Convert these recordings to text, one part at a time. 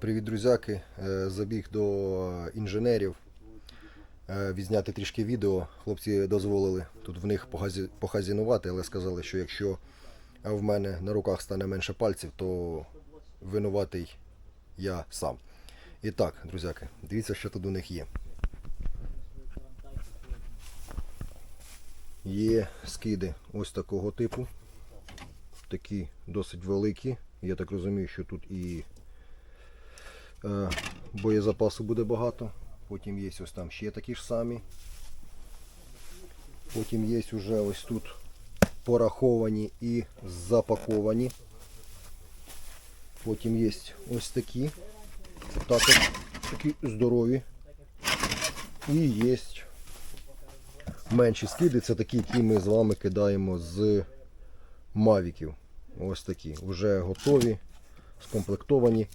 Привіт, друзяки. Е, Забіг до інженерів е, відзняти трішки відео. Хлопці дозволили тут в них похазінувати, але сказали, що якщо в мене на руках стане менше пальців, то винуватий я сам. І так, друзяки, дивіться, що тут у них є. Є скиди ось такого типу. Такі досить великі. Я так розумію, що тут і Е, боєзапасу буде багато. Потім є ось там ще такі ж самі. Потім є вже ось тут пораховані і запаковані. Потім є ось такі. Також такі здорові. І є менші скиди. Це такі, які ми з вами кидаємо з мавіків. Ось такі. Вже готові, скомплектовані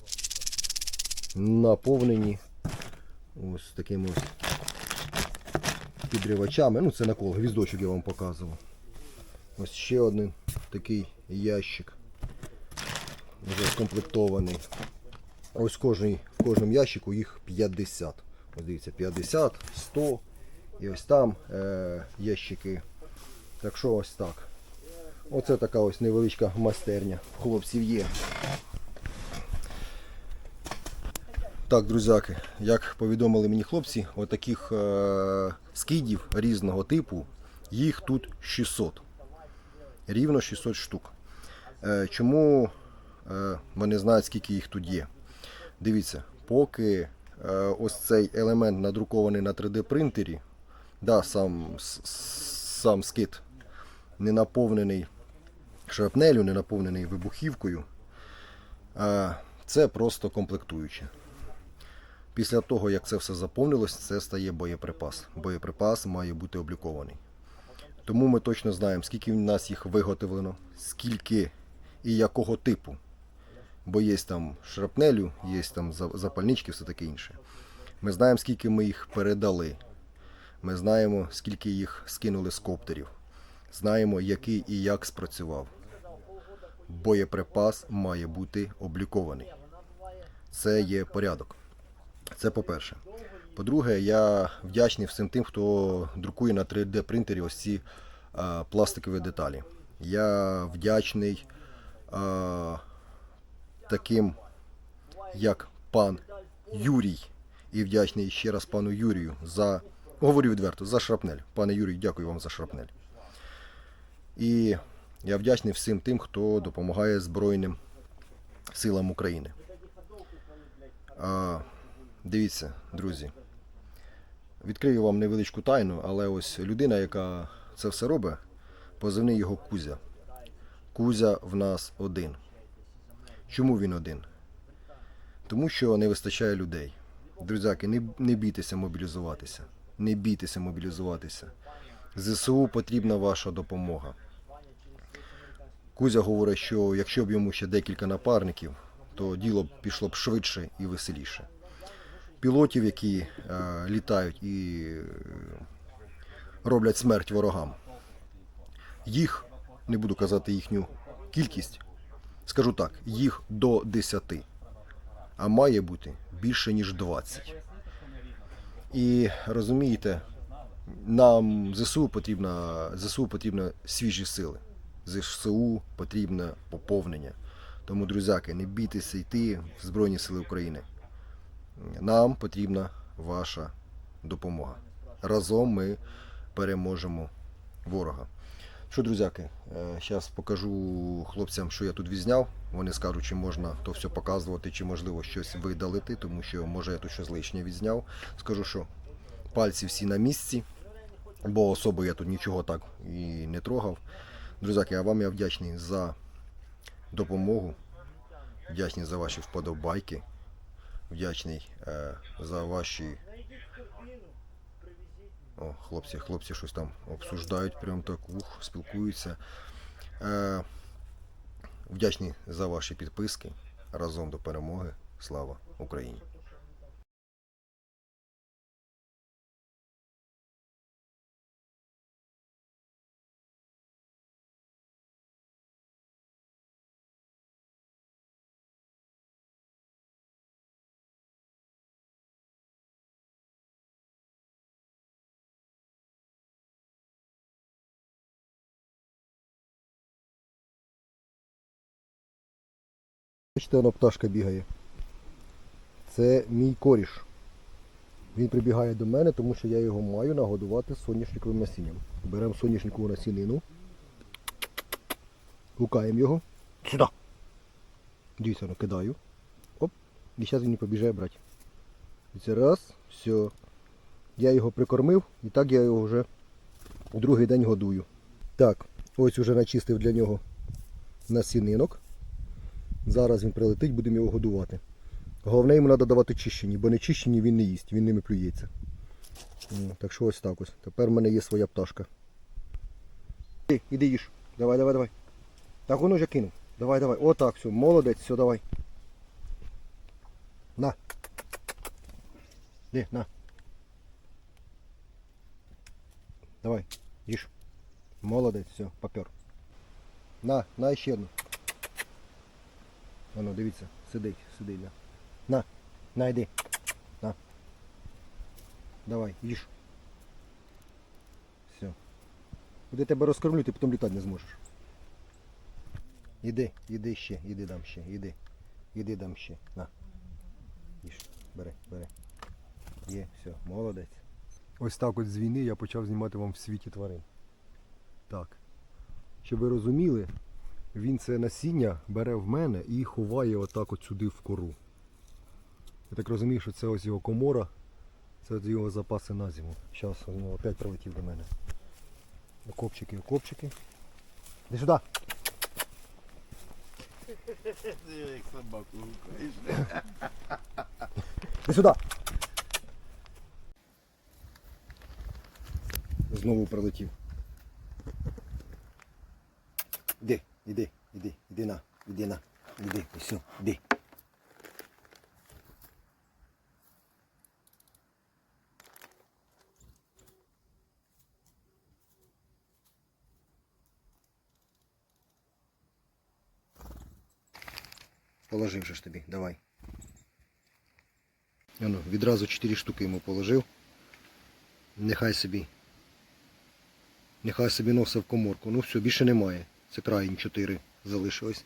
наповнені ось такими ось підривачами. Ну, це накол, гвіздочок я вам показував. Ось ще один такий ящик. Вже скомплектований. Ось кожний, в кожному ящику їх 50. Ось дивіться, 50, 100. І ось там е, ящики. Так що ось так. Оце така ось невеличка майстерня. Хлопців є. Так, друзяки, як повідомили мені хлопці, отаких е- скидів різного типу, їх тут 600. Рівно 600 штук. Е- чому е- вони знають, скільки їх тут є? Дивіться, поки ось цей елемент надрукований на 3D принтері, да, сам, сам скид не наповнений шрапнелю, не наповнений вибухівкою, це просто комплектуюче. Після того, як це все заповнилось, це стає боєприпас. Боєприпас має бути облікований. Тому ми точно знаємо, скільки в нас їх виготовлено, скільки і якого типу. Бо є там шрапнелю, є там запальнички, все таке інше. Ми знаємо, скільки ми їх передали. Ми знаємо, скільки їх скинули з коптерів. Знаємо, який і як спрацював. Боєприпас має бути облікований. Це є порядок. Це по-перше. По-друге, я вдячний всім тим, хто друкує на 3D принтері ось ці а, пластикові деталі. Я вдячний а, таким, як пан Юрій, і вдячний ще раз пану Юрію за, говорю відверто, за шрапнель. Пане Юрій, дякую вам за шрапнель. І я вдячний всім тим, хто допомагає Збройним силам України. Дивіться, друзі. Відкрию вам невеличку тайну, але ось людина, яка це все робить, позивний його Кузя. Кузя в нас один. Чому він один? Тому що не вистачає людей. Друзяки, не, не бійтеся мобілізуватися. Не бійтеся мобілізуватися. ЗСУ потрібна ваша допомога. Кузя говорить, що якщо б йому ще декілька напарників, то діло б пішло б швидше і веселіше пілотів, які е, літають і е, роблять смерть ворогам. Їх, не буду казати їхню кількість, скажу так, їх до 10, а має бути більше, ніж 20. І розумієте, нам ЗСУ потрібно, ЗСУ потрібно свіжі сили. ЗСУ потрібне поповнення. Тому, друзяки, не бійтеся йти в Збройні Сили України. Нам потрібна ваша допомога. Разом ми переможемо ворога. Що, друзяки, зараз покажу хлопцям, що я тут відзняв. Вони скажуть, чи можна то все показувати, чи можливо щось видалити, тому що може я тут щось лишнє відзняв. Скажу, що пальці всі на місці, бо особо я тут нічого так і не трогав. Друзяки, а вам я вдячний за допомогу, вдячний за ваші вподобайки вдячний е, за ваші. О, хлопці, хлопці щось там обсуждають, прям так ух, спілкуються. Е, вдячний за ваші підписки. Разом до перемоги. Слава Україні! Бачите, вона пташка бігає. Це мій коріш. Він прибігає до мене, тому що я його маю нагодувати соняшниковим насінням. Беремо соняшникову насінину. Гукаємо його. Сюди. Дивіться, ну, кидаю. Оп. І зараз він побіжає брати. І це раз, все. Я його прикормив і так я його вже другий день годую. Так, ось уже начистив для нього насінинок. Зараз він прилетить, будемо його годувати. Головне йому треба давати чищені, бо не чищені він не їсть, він ними плюється. Так що ось так ось. Тепер в мене є своя пташка. Іди, іди їж. Давай, давай, давай. Так воно вже кинув. Давай, давай. Отак, все, молодець, все, давай. На. Де, на. Давай, їж. Молодець, все, попер. На, на ще одну. Воно, дивіться, сидить, сидить. На, на, на йди. На. Давай, їж. Все. Буде тебе розкормлю, ти потім літати не зможеш. Іди, іди ще, іди дам ще, іди. Іди дам ще. На. Їж. Бери, бери. Є, все, молодець. Ось так от з війни я почав знімати вам в світі тварин. Так. Щоб ви розуміли, він це насіння бере в мене і ховає отак от сюди в кору. Я так розумію, що це ось його комора, це от його запаси на зиму. Зараз він опять прилетів до мене. Окопчики, окопчики. Іди сюди. Як собаку гукаєш. Іди сюди. Знову прилетів. Іди, іди, іди, іди на, іди на, іди, все, іди. Положив же ж тобі, давай. Ану, відразу 4 штуки йому положив. Нехай собі. Нехай собі носив коморку. Ну все, більше немає. Це крайні 4 залишилось.